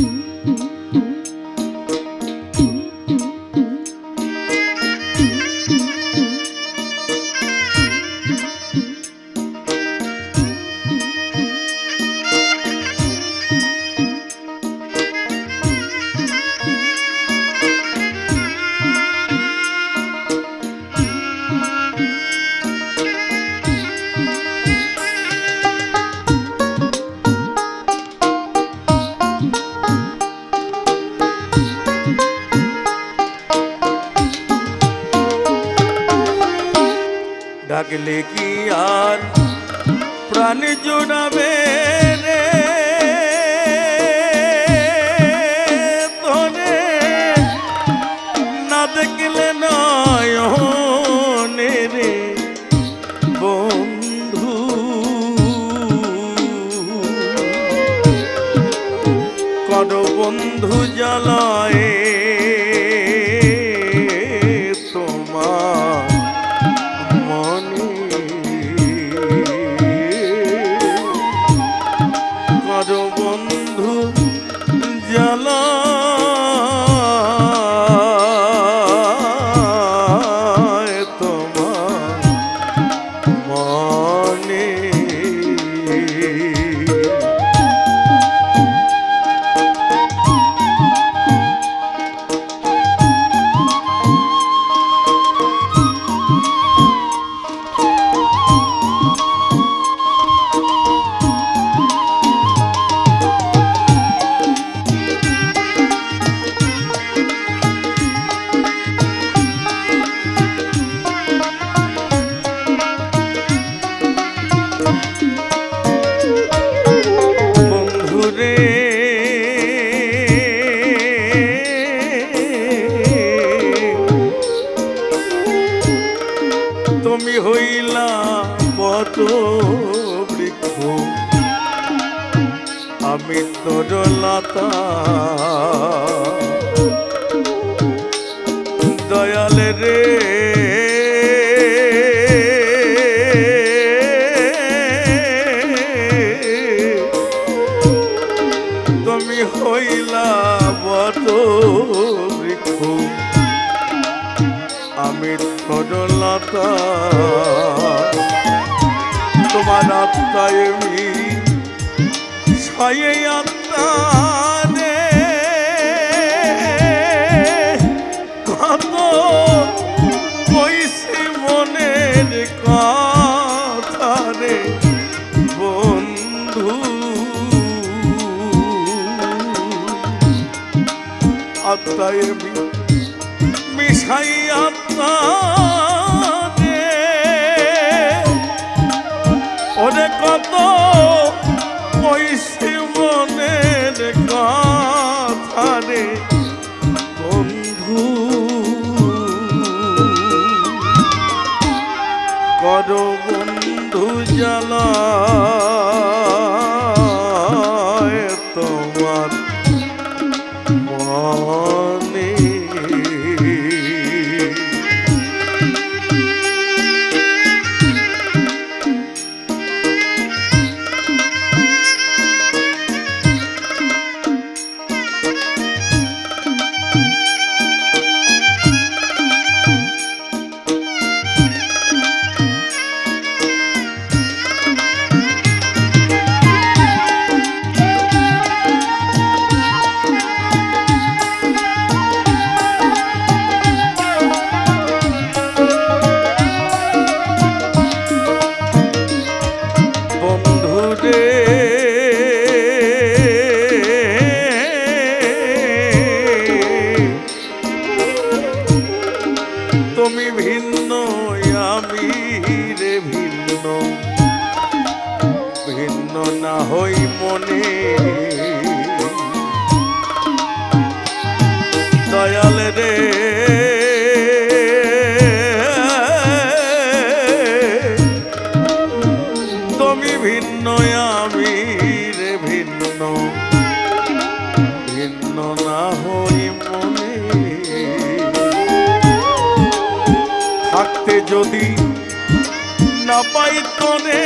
Mm-hmm. দেখলে নয়নে রে বন্ধু। কর বন্ধু জলয়ে আত্মা তোমার আত্মায় আমি ছায় আত্মা আত্মায় মিশাই আত্মা না পাই কনে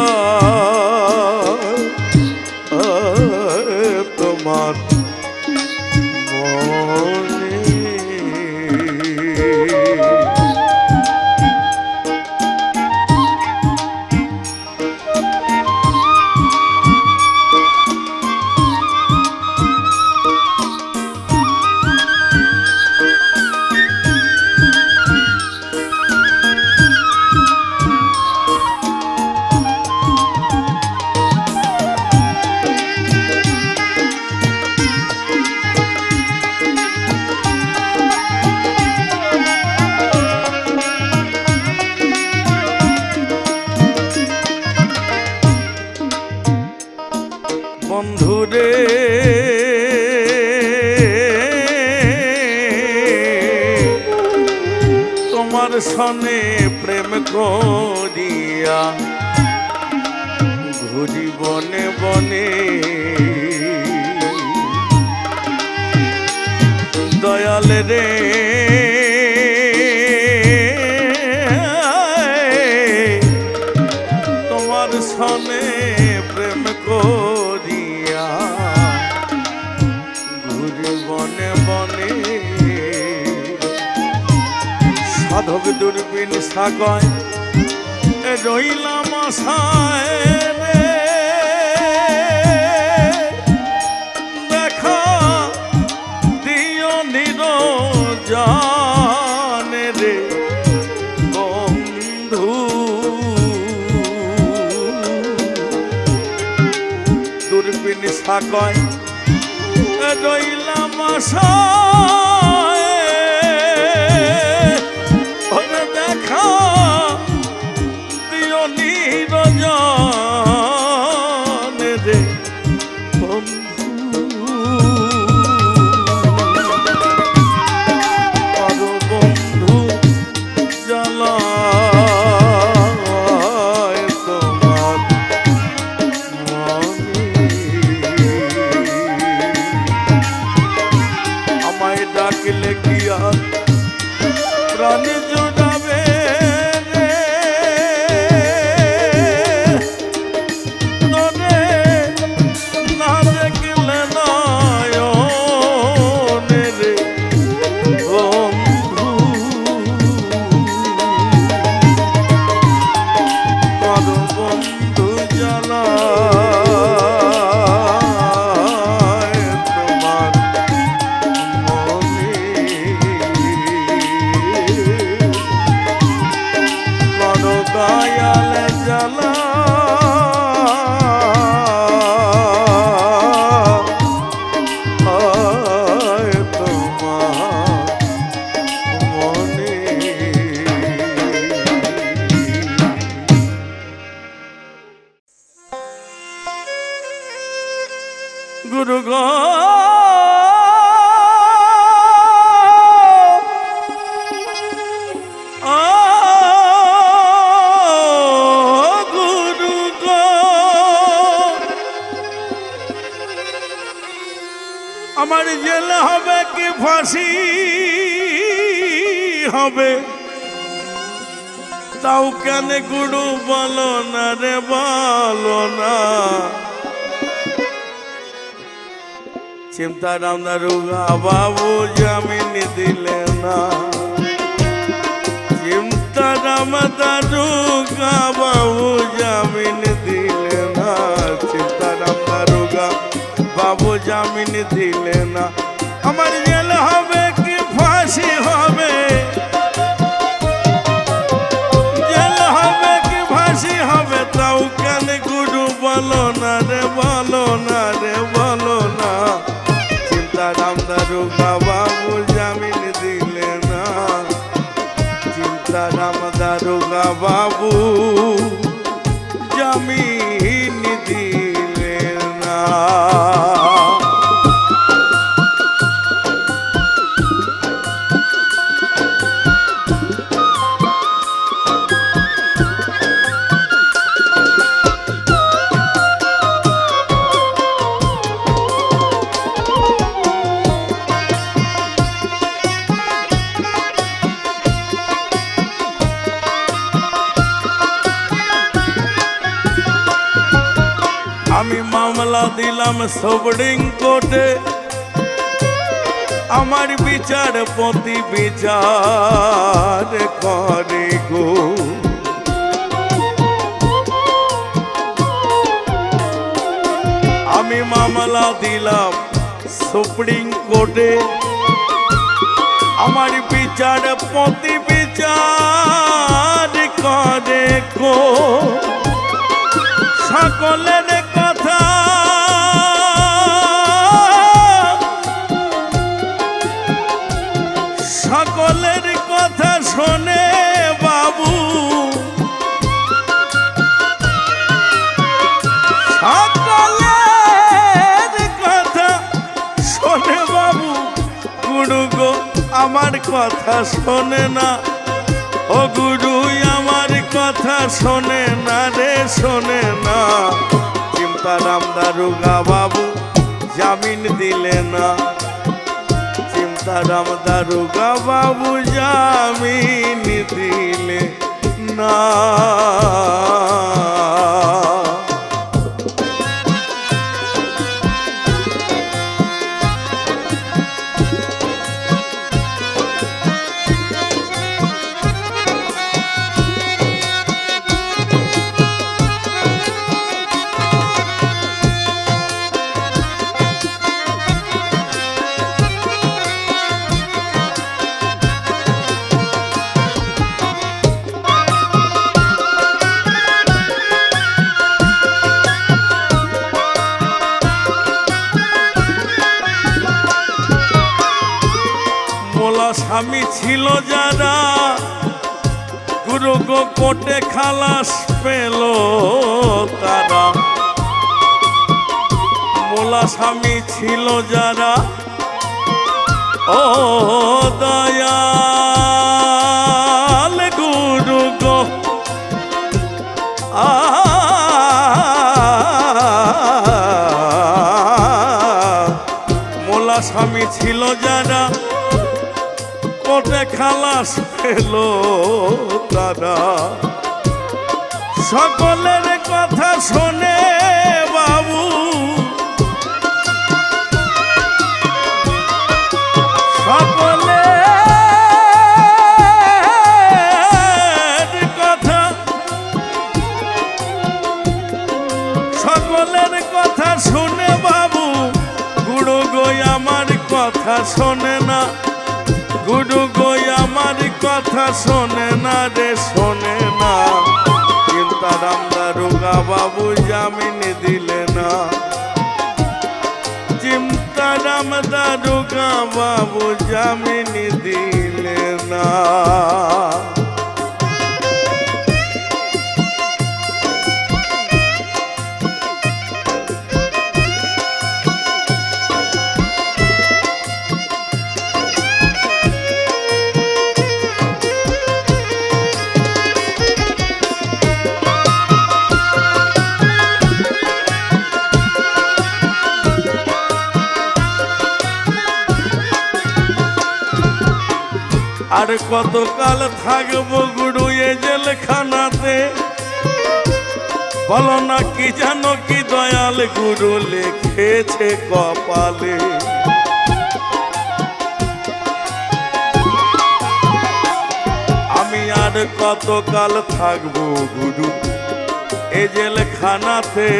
Oh. সনে প্রেম করিয়া ঘুরি বনে বনে। দয়াল রে দূরবীন সাগয় রইলাম আশায় দেখা দিও নিরজানে রে বন্ধু। দূরবীন সাগয় রইলাম আশায়। গুরু গো। আমার জেল হবে কি ফাঁসি? হবে। তাও কেন গুরু বলো না রে বলো না? চিন্তা রামদা রুগা বাবু জামিন দিলে না চিন্তা রামদা রুগা বাবু জামিন দিলে না চিন্তা রামদা মামলা দিলাম সুপ্রিম কোর্টে। আমার বিচারপতি বিচার করে গো। আমি মামলা দিলাম সুপ্রিম কোর্টে। আমার বিচারপতি বিচার করে গো। সকলের আমার কথা শোনে না। ও গুরু, আমার কথা শোনে না রে, শোনে না। চিন্তারাম দারুগা বাবু, জামিন দিলে না। চিন্তারাম দারুগা বাবু, জামিন দিলে না। স্বামী ছিল যারা গুরু গো কোটে খালাস পেল তারা। মোলা স্বামী ছিল যারা, ও দয়াল গুরু গো আ মোলা স্বামী ছিল যারা কোটে খালাস পেল তারা সকলের কথা শোনে বাবু। সকলের কথা সকলের কথা শুনে বাবু। গুরু গই আমার কথা শোনে গুরু গই, আমার কথা শোনে না রে, শোনে না। চিন্তারাম দারুগা বাবু জামিন দিলে না। চিন্তারাম দারুগা বাবু জামিন দিলে না। আর কতকাল থাকব এ জেলখানাতে? বলো না কি জানো কি দয়াল গুরু লিখেছে কপালে? আমি আর কতকাল থাকব গুরু এ জেলখানাতে?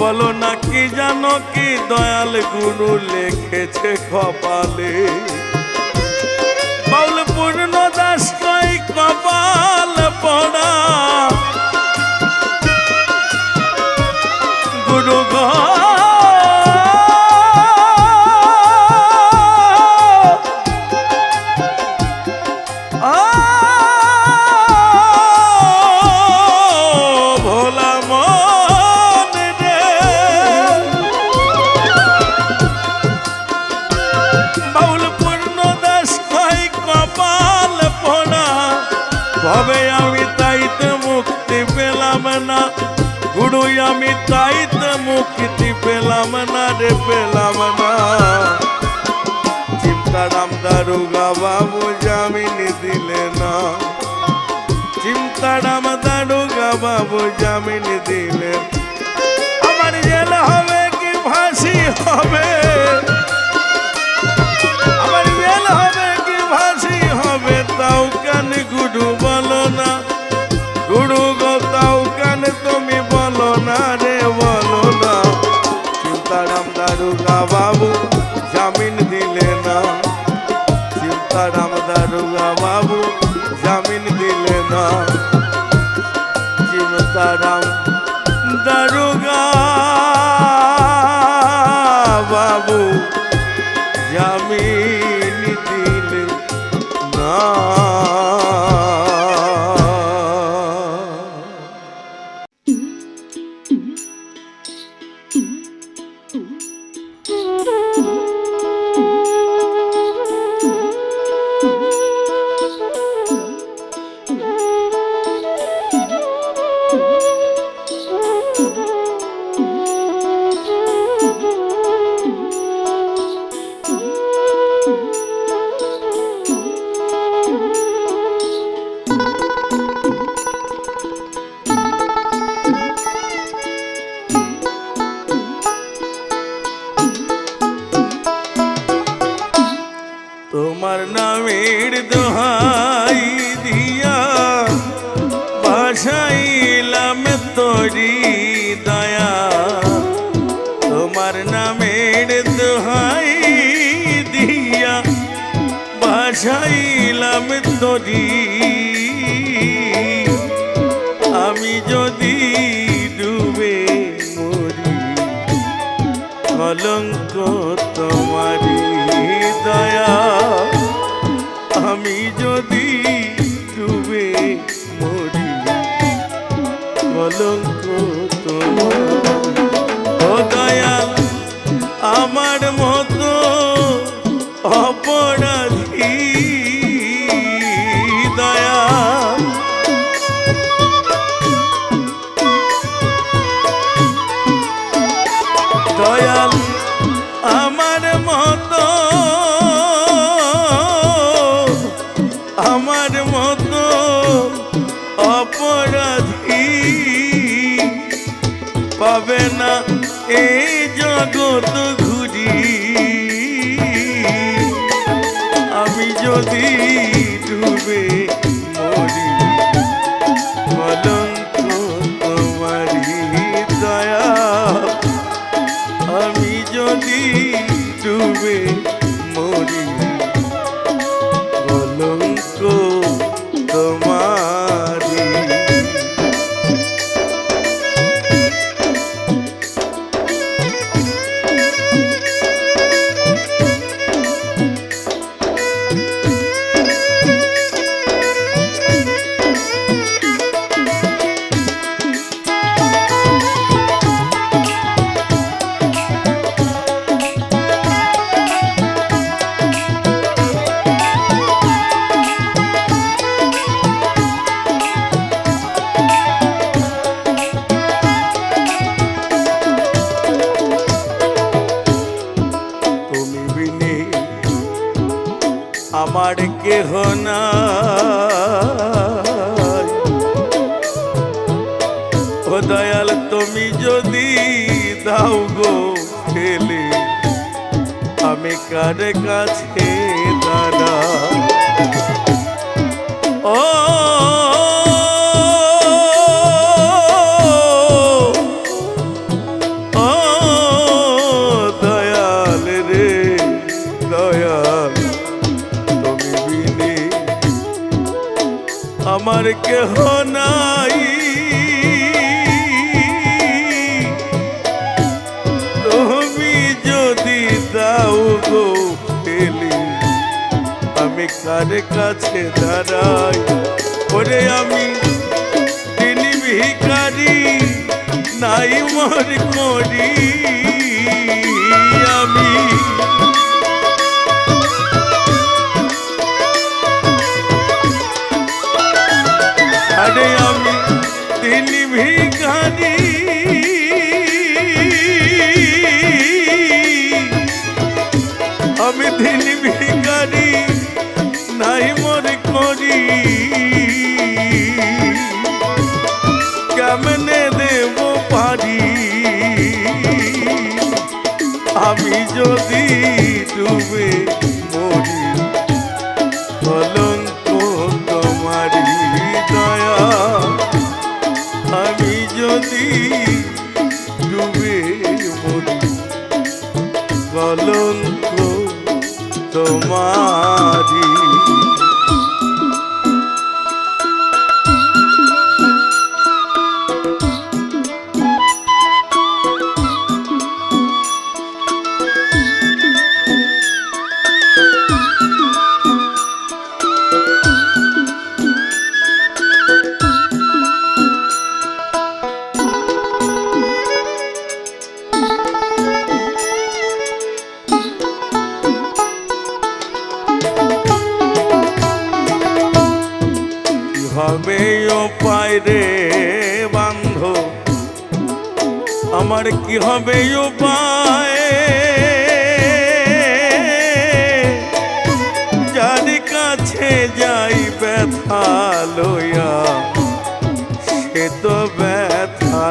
বলো না কি জানো কি দয়াল গুরু লিখেছে কপালে। বাউল পূর্ণ দাস কই কপাল পড়া। গুরু ঘ ঘুরুই আমি চাইতে মুক্তি পেলাম না রে, পেলাম না। চিন্তা রাম দারুগা বাবু জামিনি দিলে না। চিন্তা রাম দারুগা বাবু জামিনি দিলে আমার জেল হবে কি ফাঁসি হবে? আমার জেল হবে কি ফাঁসি হবে? তাও কেন গুডু জামিন দিলে না। চিন্তারাম দারুগা বাবু জামিন দিলে না। চিন্তারাম দারুগা বাবু। তোমার নামের দোহাই দিয়া ভাসাইলাম তরি দয়া ফেলে আমি কার কাছে দাঁড়া ও কাছে দাঁড়াই। ওরে আমি তিনি ভিখারি নাই মর করি। Hari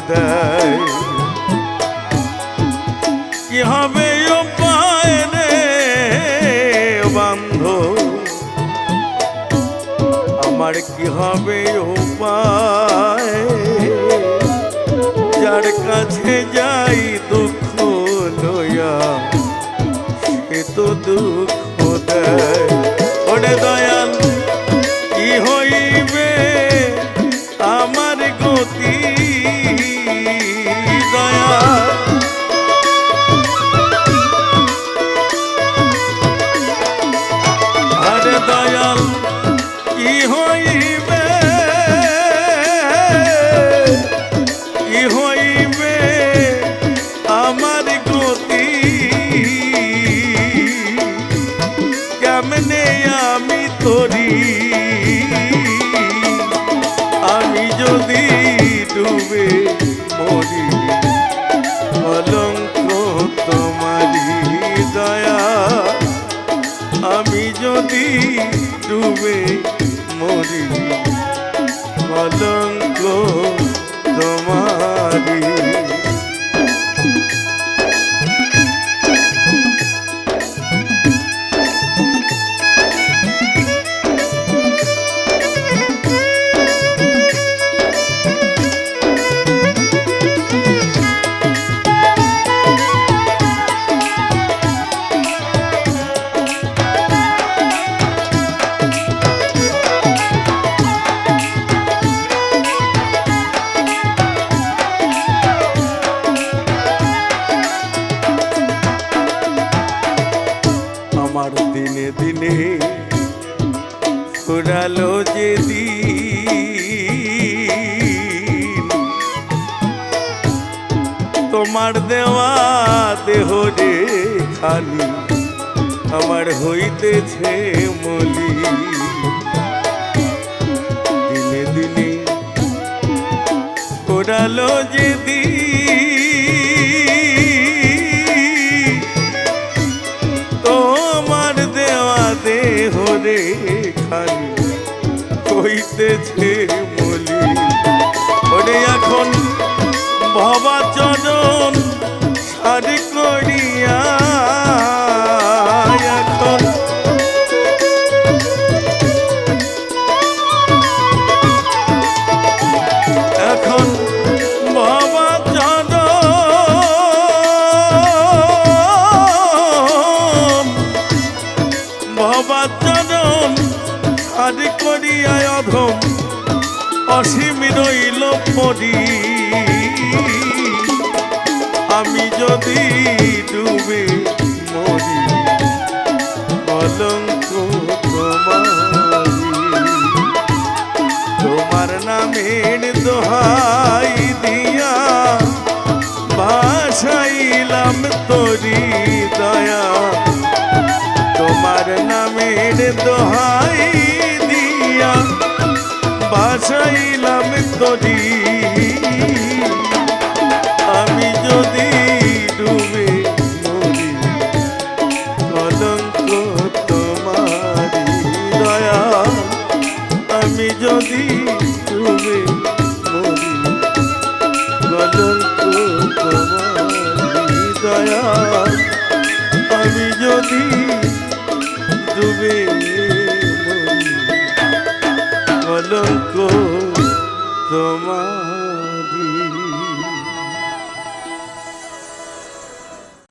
দেয়। কি হবে উপায় রে বান্ধ? আমার কি হবে উপায়? যার কাছে যায় হইতেছে মলি। দিনে দিনে কোরালো যেদি। তোমার দেওয়া দেহ রে খালি হইতেছে মলি। ওরে এখন ভবা চরণ চাইলাম তোরী।